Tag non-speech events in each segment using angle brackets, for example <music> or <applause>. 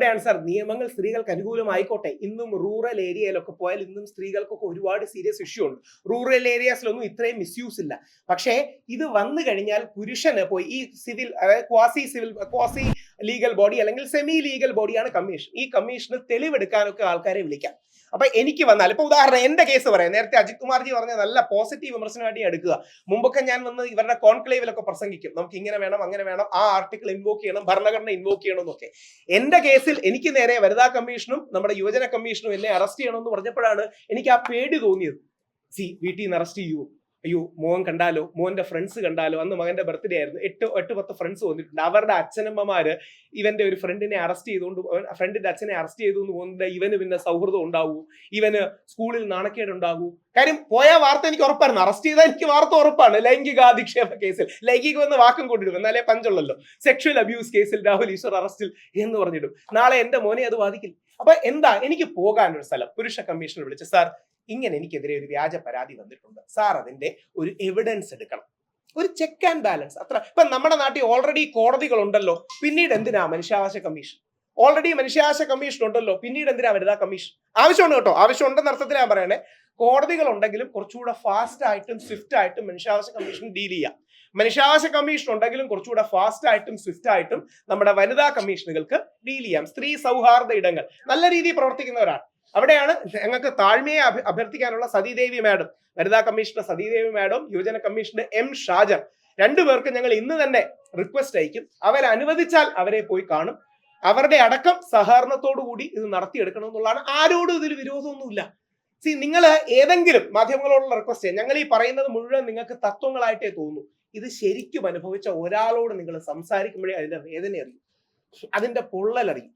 അവിടെയാണ് സാർ നിയമങ്ങൾ സ്ത്രീകൾക്ക് അനുകൂലമായിക്കോട്ടെ. ഇന്നും റൂറൽ ഏരിയയിലൊക്കെ പോയാൽ ഇന്നും സ്ത്രീകൾക്കൊക്കെ ഒരുപാട് സീരിയസ് ഇഷ്യൂ ഉണ്ട്. റൂറൽ ഏരിയാസിലൊന്നും ഇത്രയും മിസ്യൂസ് ഇല്ല. പക്ഷേ ഇത് വന്നു കഴിഞ്ഞാൽ പുരുഷന് പോയി ഈ സിവിൽ അതായത് quasi civil quasi legal body അല്ലെങ്കിൽ സെമി ലീഗൽ ബോഡിയാണ് കമ്മീഷൻ ഈ കമ്മീഷന് തെളിവെടുക്കാനൊക്കെ ആൾക്കാരെ വിളിക്കാം. അപ്പൊ എനിക്ക് വന്നാൽ ഇപ്പൊ ഉദാഹരണം എന്റെ കേസ് പറയാം. നേരത്തെ അജിത് കുമാർജി പറഞ്ഞ നല്ല പോസിറ്റീവ് വിമർശനമായിട്ട് എടുക്കുക. മുമ്പൊക്കെ ഞാൻ വന്ന് ഇവരുടെ കോൺക്ലേവിലൊക്കെ പ്രസംഗിക്കും. നമുക്ക് ഇങ്ങനെ വേണം അങ്ങനെ വേണം ആ ആർട്ടിക്കിൾ ഇൻവോക്ക് ചെയ്യണം ഭരണഘടന ഇൻവോക്ക് ചെയ്യണം എന്നൊക്കെ. എന്റെ കേസിൽ എനിക്ക് നേരെ വനിതാ കമ്മീഷനും നമ്മുടെ യുവജന കമ്മീഷനും എന്നെ അറസ്റ്റ് ചെയ്യണമെന്ന് പറഞ്ഞപ്പോഴാണ് എനിക്ക് ആ പേടി തോന്നിയത്. സി വീട്ടിൽ നിന്ന് അറസ്റ്റ് ചെയ്യൂ. അയ്യോ മോൻ കണ്ടാലോ മോന്റെ ഫ്രണ്ട്സ് കണ്ടാലോ അന്ന് മകന്റെ ബർത്ത്ഡേ ആയിരുന്നു. എട്ട് എട്ട് പത്ത് ഫ്രണ്ട്സ് വന്നിട്ടുണ്ട്. അവരുടെ അച്ഛനമ്മമാര് ഇവന്റെ ഒരു ഫ്രണ്ടിനെ അറസ്റ്റ് ചെയ്തുകൊണ്ട് ഫ്രണ്ടിന്റെ അച്ഛനെ അറസ്റ്റ് ചെയ്തു എന്ന് പോകുന്നത് ഇവന് പിന്നെ സൗഹൃദം ഉണ്ടാവൂ. ഇവന് സ്കൂളിൽ നാണക്കേട് ഉണ്ടാകൂ കാര്യം പോയ വാർത്ത എനിക്ക് ഉറപ്പായിരുന്നു. അറസ്റ്റ് ചെയ്താൽ എനിക്ക് വാർത്ത ഉറപ്പാണ്. ലൈംഗികാധിക്ഷേപ കേസിൽ. ലൈംഗികം എന്ന വാക്കും കൊണ്ടിടും എന്നാലേ പഞ്ചുള്ളല്ലോ. സെക്ഷൽ അബ്യൂസ് കേസിൽ രാഹുൽ ഈശ്വർ അറസ്റ്റിൽ എന്ന് പറഞ്ഞിടും. നാളെ എന്റെ മോനെ അത് ബാധിക്കില്ല. അപ്പൊ എന്താ എനിക്ക് പോകാനൊരു സ്ഥലം. പുരുഷ കമ്മീഷണർ വിളിച്ച് സാർ ഇങ്ങനെ എനിക്കെതിരെ ഒരു വ്യാജ പരാതി വന്നിട്ടുണ്ട്. സാർ അതിന്റെ ഒരു എവിഡൻസ് എടുക്കണം. ഒരു ചെക്ക് ആൻഡ് ബാലൻസ് അത്ര. ഇപ്പൊ നമ്മുടെ നാട്ടിൽ ഓൾറെഡി കോടതികൾ ഉണ്ടല്ലോ പിന്നീട് എന്തിനാ മനുഷ്യാവകാശ കമ്മീഷൻ ഓൾറെഡി മനുഷ്യാവകാശ കമ്മീഷൻ ഉണ്ടല്ലോ. പിന്നീട് എന്തിനാ വനിതാ കമ്മീഷൻ ആവശ്യമുണ്ട് കേട്ടോ. ആവശ്യമുണ്ടെന്ന അർത്ഥത്തിൽ ഞാൻ പറയണേ. കോടതികൾ ഉണ്ടെങ്കിലും കുറച്ചുകൂടെ ഫാസ്റ്റ് ആയിട്ടും സ്വിഫ്റ്റ് ആയിട്ടും മനുഷ്യാവകാശ കമ്മീഷൻ ഡീൽ ചെയ്യാം. മനുഷ്യാവകാശ കമ്മീഷൻ ഉണ്ടെങ്കിലും കുറച്ചുകൂടെ ഫാസ്റ്റ് ആയിട്ടും സ്വിഫ്റ്റ് ആയിട്ടും നമ്മുടെ വനിതാ കമ്മീഷനുകൾക്ക് ഡീൽ ചെയ്യാം. സ്ത്രീ സൗഹാർദ്ദ ഇടങ്ങൾ. നല്ല രീതിയിൽ പ്രവർത്തിക്കുന്നവരാണ്. അവിടെയാണ് ഞങ്ങൾക്ക് താഴ്മയെ അഭ്യർത്ഥിക്കാനുള്ള സതീദേവി മാഡം വനിതാ കമ്മീഷണർ സതീദേവി മാഡം യുവജന കമ്മീഷണർ എം ഷാജർ രണ്ടുപേർക്ക് ഞങ്ങൾ ഇന്ന് തന്നെ റിക്വസ്റ്റ് അയക്കും. അവരെ അനുവദിച്ചാൽ അവരെ പോയി കാണും. അവരുടെ അടക്കം സഹകരണത്തോടു കൂടി ഇത് നടത്തിയെടുക്കണം എന്നുള്ളതാണ് ആരോടും ഇതിൽ വിരോധമൊന്നുമില്ല. സി നിങ്ങൾ ഏതെങ്കിലും മാധ്യമങ്ങളോടുള്ള റിക്വസ്റ്റ് ഞങ്ങൾ ഈ പറയുന്നത് മുഴുവൻ നിങ്ങൾക്ക് തത്വങ്ങളായിട്ടേ തോന്നൂ ഇത് ശരിക്കും അനുഭവിച്ച ഒരാളോട് നിങ്ങൾ സംസാരിക്കുമ്പോഴേ അതിന്റെ വേദന അറിയും. അതിന്റെ പൊള്ളൽ അറിയും.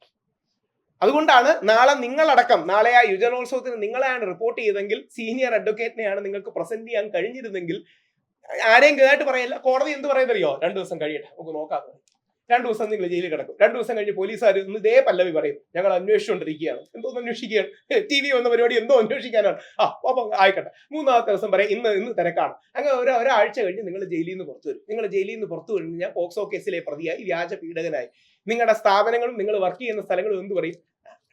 അതുകൊണ്ടാണ് നാളെ നിങ്ങളടക്കം നാളെ ആ യുജനോത്സവത്തിന് നിങ്ങളെയാണ് റിപ്പോർട്ട് ചെയ്തെങ്കിൽ സീനിയർ അഡ്വക്കേറ്റിനെയാണ് നിങ്ങൾക്ക് പ്രസന്റ് ചെയ്യാൻ കഴിഞ്ഞിരുന്നെങ്കിൽ ആരെയും കേട്ട് പറയില്ല. കോടതി എന്ത് പറയുന്നറിയോ? രണ്ടു ദിവസം കഴിയട്ടെ. നമുക്ക് നോക്കാം. രണ്ടു ദിവസം നിങ്ങൾ ജയിലിൽ കിടക്കും. രണ്ടു ദിവസം കഴിഞ്ഞ് പോലീസുകാർ ഇന്ന് ഇതേ പല്ലവി പറയും. ഞങ്ങൾ അന്വേഷിച്ചുകൊണ്ടിരിക്കുകയാണ്. എന്തോ അന്വേഷിക്കുകയാണ്? ടി വി വന്ന പരിപാടി എന്തോ അന്വേഷിക്കാനാണ്. ആ അപ്പം ആയിക്കോട്ടെ. മൂന്നാമത്തെ ദിവസം പറയാം ഇന്ന് ഇന്ന് തിരക്കാണ്. അങ്ങനെ ഒരു ഒരാഴ്ച കഴിഞ്ഞ് നിങ്ങൾ ജയിലിൽ നിന്ന് പുറത്തു വരും. നിങ്ങൾ ജയിലിൽ നിന്ന് പുറത്തു കഴിഞ്ഞാൽ പോക്സോ കേസിലെ പ്രതിയായി വ്യാജ പീഡകനായി. നിങ്ങളുടെ സ്ഥാപനങ്ങളും നിങ്ങൾ വർക്ക് ചെയ്യുന്ന സ്ഥലങ്ങളും എന്ത് പറയും?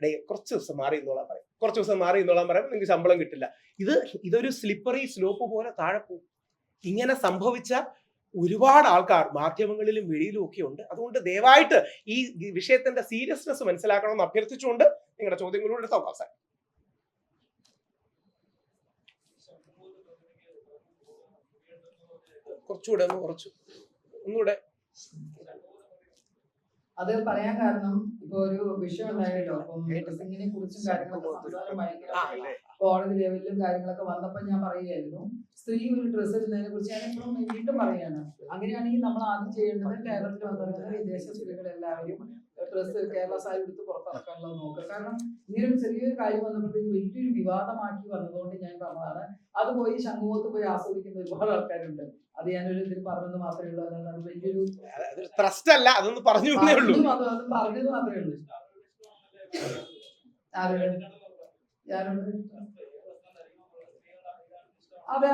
ഡേ കുറച്ച് ദിവസം മാറി എന്നോളാൻ പറയും. കുറച്ച് ദിവസം മാറി എന്നോളാൻ പറയുമ്പോൾ നിങ്ങൾക്ക് ശമ്പളം കിട്ടില്ല. ഇത് ഇതൊരു സ്ലിപ്പറി സ്ലോപ്പ് പോലെ താഴെ പോകും. ഇങ്ങനെ സംഭവിച്ച ഒരുപാട് ആൾക്കാർ മാധ്യമങ്ങളിലും വെളിയിലും ഒക്കെ ഉണ്ട്. അതുകൊണ്ട് ദയവായിട്ട് ഈ വിഷയത്തിന്റെ സീരിയസ്നെസ് മനസ്സിലാക്കണമെന്ന് അഭ്യർത്ഥിച്ചുകൊണ്ട് നിങ്ങളുടെ ചോദ്യങ്ങളോട് എടുത്ത അവസാനം കുറച്ചുകൂടെ ഒന്ന് കുറച്ചു. ഒന്നുകൂടെ. അത് പറയാൻ കാരണം ഇപ്പൊ ഒരു വിഷയം ഉണ്ടായല്ലോ അപ്പം ഡ്രസ്സിങ്ങിനെ കുറിച്ചും കാര്യങ്ങളൊക്കെ ഭയങ്കര ആ, ലെവലിലും കാര്യങ്ങളൊക്കെ വന്നപ്പോ ഞാൻ പറയുകയായിരുന്നു സ്ത്രീ ഒരു ഡ്രസ്സ് ഇടുന്നതിനെ കുറിച്ച് ഞാൻ ഇപ്പോഴും വീണ്ടും പറയാണ് അങ്ങനെയാണെങ്കിൽ നമ്മൾ ആദ്യം ചെയ്യേണ്ടത് കേരളത്തിൽ വന്നിരുന്ന വിദേശ സ്ത്രീകൾ എല്ലാവരും ഡ്രസ്സ് കേരള സാരി എടുത്ത് പുറത്തിറക്കാനുള്ളത് നോക്കുക. കാരണം ഇങ്ങനെ ഒരു ചെറിയൊരു കാര്യം വന്നപ്പോഴത്തേക്ക് വലിയൊരു വിവാദമാക്കി വന്നതുകൊണ്ട് ഞാൻ പറഞ്ഞതാണ്. അത് പോയി ശംഖുമുഖത്ത് പോയി ആസ്വദിക്കുന്ന ഒരുപാട് ആൾക്കാരുണ്ട്. അത് ഞാനൊരു ഇതിൽ പറഞ്ഞത് മാത്രമേ ഉള്ളൂ. അല്ലാതെ അത് വലിയൊരു ത്രസ്റ്റ് പറഞ്ഞു അത് പറഞ്ഞത് മാത്രമേ അതെ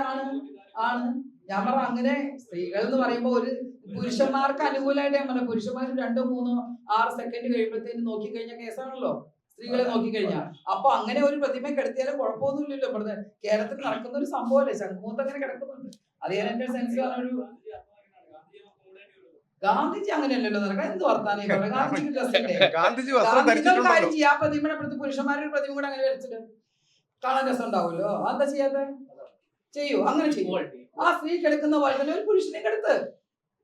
ആണ്. ഞാൻ പറഞ്ഞ അങ്ങനെ സ്ത്രീകൾ എന്ന് പറയുമ്പോ ഒരു പുരുഷന്മാർക്ക് അനുകൂലമായിട്ട് പറഞ്ഞു പുരുഷന്മാർ രണ്ടോ മൂന്നോ ആറ് സെക്കൻഡ് കഴിയുമ്പോഴത്തേന് നോക്കിക്കഴിഞ്ഞ. കേസാണല്ലോ സ്ത്രീകളെ നോക്കിക്കഴിഞ്ഞാൽ അപ്പൊ അങ്ങനെ ഒരു പ്രതിമ കിടത്തിയാലും കുഴപ്പമൊന്നുമില്ലല്ലോ. ഇവിടുത്തെ കേരളത്തിൽ നടക്കുന്ന ഒരു സംഭവമല്ലേ? ശംഖുമുഖത്ത് അങ്ങനെ കിടക്കുന്നുണ്ട്. അത് ഞാൻ എന്റെ സെൻസിൽ ഒരു ഗാന്ധിജി അങ്ങനെയല്ലല്ലോ നടക്കാൻ എന്ത് വർത്താനം <laughs> ഗാന്ധിജി ഗാന്ധിജി കാര്യം ചെയ്യാം. പ്രതിമയുടെ അടുത്ത് പുരുഷന്മാരുടെ ഒരു പ്രതിമ കൂടെ അങ്ങനെ വരച്ചിട്ട് കാണാൻ രസം ഉണ്ടാവുമല്ലോ എന്താ ചെയ്യാത്ത? ചെയ്യൂ. അങ്ങനെ ചെയ്യൂ. ആ സ്ത്രീ കിടക്കുന്ന പോലെ തന്നെ ഒരു പുരുഷനെ കിടത്ത്.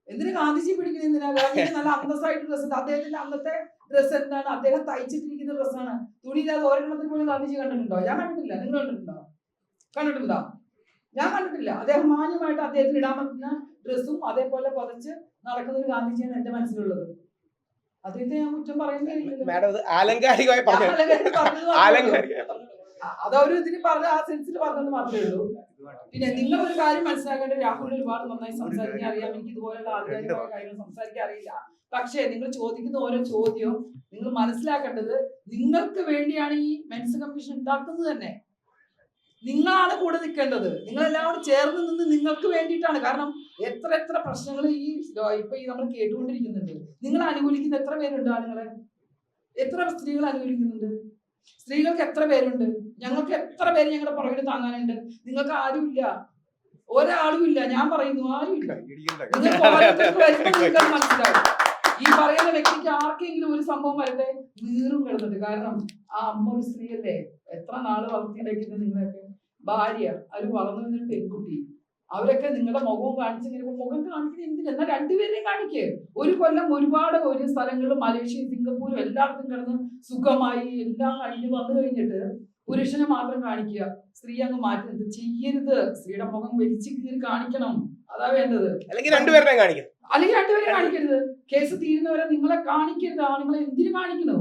എന്തിനു ഗാന്ധിജി പിടിക്കുന്ന എന്തിനാ? ഗാന്ധിജി നല്ല അന്തസ്സായിട്ട് ഡ്രസ് ഉണ്ട് അദ്ദേഹത്തിന്റെ അന്നത്തെ ഡ്രസ് എന്താണ്? അദ്ദേഹം തയ്ച്ചിട്ടിരിക്കുന്ന ഡ്രസ്സാണ് തുണിയില്ലാതെ ഒരെണ്ണത്തിൽ പോലും ഗാന്ധിജി കണ്ടിട്ടുണ്ടോ? ഞാൻ കണ്ടിട്ടില്ല. നിങ്ങൾ കണ്ടിട്ടുണ്ടോ? കണ്ടിട്ടുണ്ടോ? ഞാൻ കണ്ടിട്ടില്ല. അദ്ദേഹം മാന്യമായിട്ട് അദ്ദേഹത്തിന് ഇടാൻ പറ്റുന്ന ഡ്രസ്സും അതേപോലെ പുതച്ച് നടക്കുന്ന ഒരു ഗാന്ധിജിയാണ് എന്റെ മനസ്സിലുള്ളത്. അദ്ദേഹത്തെ ഞാൻ കുറ്റം പറയുന്നില്ല. അതവര് ഇതിന് പറഞ്ഞ ആ സെൻസിൽ പറഞ്ഞത് മാത്രമേ ഉള്ളൂ. പിന്നെ നിങ്ങൾ ഒരു കാര്യം മനസ്സിലാക്കേണ്ടത് രാഹുൽ ഒരുപാട് നന്നായി സംസാരിക്കാൻ അറിയാം. എനിക്ക് ഇതുപോലുള്ള ആധികാരികമായ കാര്യങ്ങൾ സംസാരിക്കാൻ അറിയില്ല. പക്ഷേ നിങ്ങൾ ചോദിക്കുന്ന ഓരോ ചോദ്യവും നിങ്ങൾ മനസ്സിലാക്കേണ്ടത് നിങ്ങൾക്ക് വേണ്ടിയാണ് ഈ മെൻസ് കമ്മീഷൻ ഉണ്ടാക്കുന്നത് തന്നെ. നിങ്ങളാണ് കൂടെ നിൽക്കേണ്ടത്. നിങ്ങൾ എല്ലാവരും ചേർന്ന് നിന്ന് നിങ്ങൾക്ക് വേണ്ടിയിട്ടാണ്. കാരണം എത്ര എത്ര പ്രശ്നങ്ങൾ ഈ ഇപ്പൊ ഈ നമ്മൾ കേട്ടുകൊണ്ടിരിക്കുന്നുണ്ട്. നിങ്ങൾ അനുകൂലിക്കുന്ന എത്ര പേരുണ്ട് ആളുകളെ എത്ര സ്ത്രീകൾ അനുകൂലിക്കുന്നുണ്ട്? സ്ത്രീകൾക്ക് എത്ര പേരുണ്ട്? ഞങ്ങൾക്ക് എത്ര പേര് ഞങ്ങളുടെ പുറകിൽ താങ്ങാനുണ്ട്? നിങ്ങൾക്ക് ആരുമില്ല ഒരാളും ഇല്ല. ഞാൻ പറയുന്നു ആരുമില്ല മനസ്സിലാവും. ആർക്കെങ്കിലും ഒരു സംഭവം വരട്ടെ? നീറും കിടന്നിട്ട്. കാരണം ആ അമ്മ ഒരു സ്ത്രീയല്ലേ? എത്ര നാൾ വളർത്തിയിട്ടുണ്ടെങ്കിൽ നിങ്ങളൊക്കെ ഭാര്യ അവർ വളർന്നു വന്നൊരു പെൺകുട്ടി. അവരൊക്കെ നിങ്ങളുടെ മുഖവും കാണിച്ച് ഇങ്ങനെ മുഖം കാണിക്കുന്നത് എന്തിനാ? എന്നാൽ രണ്ടുപേരെയും കാണിക്കേ. ഒരു കൊല്ലം ഒരുപാട് ഒരു സ്ഥലങ്ങളും മലേഷ്യയും സിംഗപ്പൂരും എല്ലായിടത്തും കിടന്ന് സുഖമായി എല്ലാം കഴിഞ്ഞ് വന്നു കഴിഞ്ഞിട്ട് പുരുഷനെ മാത്രം കാണിക്കുക. സ്ത്രീ അങ്ങ് മാറ്റരുത് ചെയ്യരുത്. സ്ത്രീയുടെ മുഖം വലിച്ചു കീറി കാണിക്കണം. അതാ വേണ്ടത്. അല്ലെങ്കിൽ രണ്ടുപേരുടെയും കാണിക്കും. അല്ലെങ്കിൽ രണ്ടുപേരെ കാണിക്കരുത്. കേസ് തീരുന്നവരെ നിങ്ങളെ കാണിക്കരുത്. ആണുങ്ങളെ എന്തിനു കാണിക്കണോ